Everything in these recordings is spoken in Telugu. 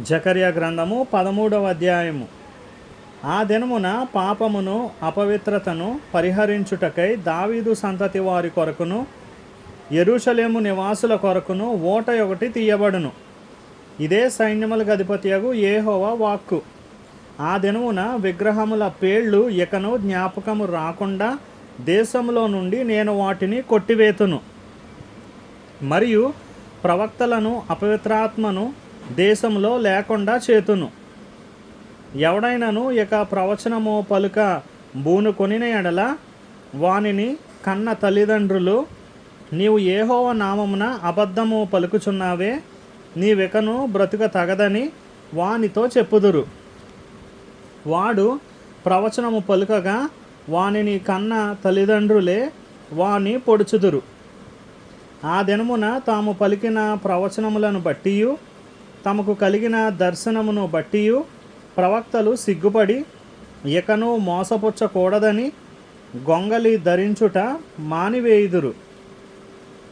జకర్య గ్రంథము పదమూడవ అధ్యాయము. ఆ దినమున పాపమును అపవిత్రతను పరిహరించుటకై దావీదు సంతతి వారి కొరకును ఎరుషలేము నివాసుల కొరకును ఓట ఒకటి తీయబడును. ఇదే సైన్యముల గధిపతియగు ఏహోవా వాక్కు. ఆ దినమున విగ్రహముల పేళ్ళు ఇకను జ్ఞాపకము రాకుండా దేశంలో నుండి నేను వాటిని కొట్టివేతును. మరియు ప్రవక్తలను అపవిత్రాత్మను దేశంలో లేకుండా చేతును. ఎవడైనను ఇక ప్రవచనము పలుక బూనుకొనిన ఎడల వానిని కన్న తల్లిదండ్రులు నీవు ఏహోవ నామమున అబద్ధము పలుకుచున్నావే నీవెకను బ్రతుక తగదని వానితో చెప్పుదురు. వాడు ప్రవచనము పలుకగా వానిని కన్న తల్లిదండ్రులే వాని పొడుచుదురు. ఆ దినమున తాము పలికిన ప్రవచనములను బట్టియు తమకు కలిగిన దర్శనమును బట్టియు ప్రవక్తలు సిగ్గుపడి ఇకను మోసపుచ్చకూడదని గొంగలి ధరించుట మానివేయుదురు.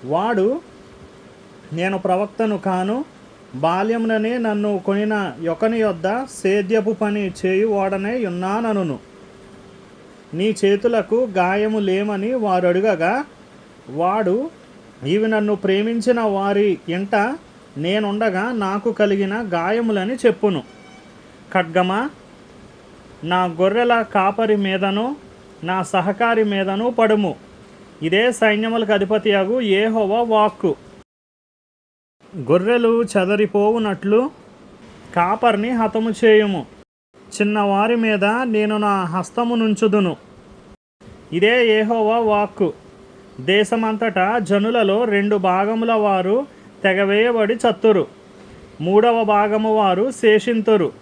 వాడు నేను ప్రవక్తను కాను బాల్యముననే నన్ను కొనిన యొకని యొద్ద సేద్యపు పని చేయువాడనే ఉన్నానను నీ చేతులకు గాయము లేమని వారు అడుగగా వాడు ఇవి నన్ను ప్రేమించిన వారి ఇంట నేనుండగా నాకు కలిగిన గాయములని చెప్పును. ఖడ్గమా? నా గొర్రెల కాపరి మీదను నా సహకారి మీదను పడుము. ఇదే సైన్యములకు అధిపతియగు ఏహోవ వాక్కు. గొర్రెలు చెదరిపోవునట్లు కాపర్ని హతము చేయుము. చిన్నవారి మీద నేను నా హస్తము నుంచుదును. ఇదే ఏహోవా వాక్కు. దేశమంతటా జనులలో రెండు భాగముల వారు తెగవేయబడి చత్తురు. మూడవ భాగము వారు శేషింతురు.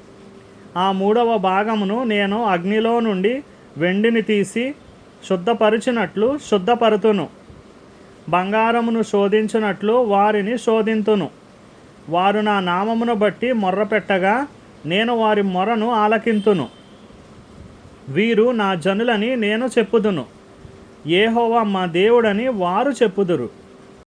ఆ మూడవ భాగమును నేను అగ్నిలో నుండి వెండిని తీసి శుద్ధపరిచినట్లు శుద్ధపరుతును. బంగారమును శోధించినట్లు వారిని శోధింతును. వారు నా నామమును బట్టి మొర్రపెట్టగా నేను వారి మొరను ఆలకింతును. వీరు నా జనులని నేను చెప్పుదును. ఏహోవా మా దేవుడని వారు చెప్పుదురు.